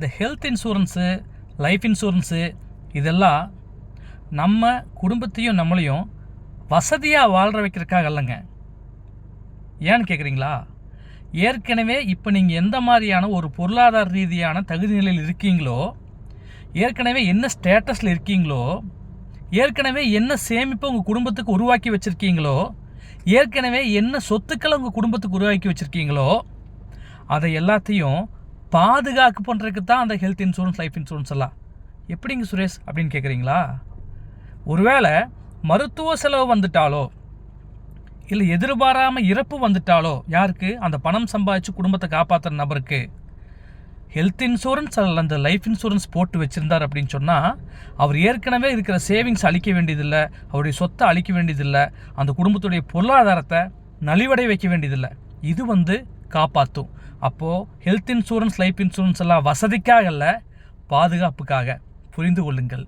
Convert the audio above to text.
இந்த health insurance life insurance இதெல்லாம் நம்ம குடும்பத்தையும் நம்மளையும் வசதியாக வாழ்கிற வைக்கிறதுக்காக இல்லைங்க ஏன்னு கேட்குறீங்களா ஏற்கனவே இப்போ நீங்கள் எந்த மாதிரியான ஒரு பொருளாதார ரீதியான தகுதி நிலையில் இருக்கீங்களோ ஏற்கனவே என்ன ஸ்டேட்டஸில் இருக்கீங்களோ ஏற்கனவே என்ன சேமிப்பை உங்கள் குடும்பத்துக்கு உருவாக்கி வச்சுருக்கீங்களோ ஏற்கனவே என்ன சொத்துக்களை உங்கள் குடும்பத்துக்கு உருவாக்கி வச்சுருக்கீங்களோ அதை எல்லாத்தையும் பாதுகாப்பு பண்ணுறதுக்கு தான் அந்த ஹெல்த் இன்சூரன்ஸ் லைஃப் இன்சூரன்ஸ் எல்லாம். எப்படிங்க சுரேஷ் அப்படின்னு கேட்குறீங்களா ஒருவேளை மருத்துவ செலவு வந்துட்டாலோ இல்லை எதிர்பாராமல் இறப்பு வந்துட்டாலோ யாருக்கு? அந்த பணம் சம்பாதிச்சு குடும்பத்தை காப்பாற்றுற நபருக்கு. ஹெல்த் இன்சூரன்ஸ் அல்ல அந்த லைஃப் இன்சூரன்ஸ் போட்டு வச்சுருந்தார் அப்படின்னு சொன்னால் அவர் ஏற்கனவே இருக்கிற சேவிங்ஸ் அழிக்க வேண்டியதில்லை அவருடைய சொத்தை அழிக்க வேண்டியதில்லை அந்த குடும்பத்துடைய பொருளாதாரத்தை நலிவடை வைக்க வேண்டியதில்லை. இது வந்து காப்பாற்றும் அப்போது ஹெல்த் இன்சூரன்ஸ் லைஃப் இன்சூரன்ஸ் எல்லாம் வசதிக்காக இல்லை பாதுகாப்புக்காக. புரிந்து கொள்ளுங்கள்.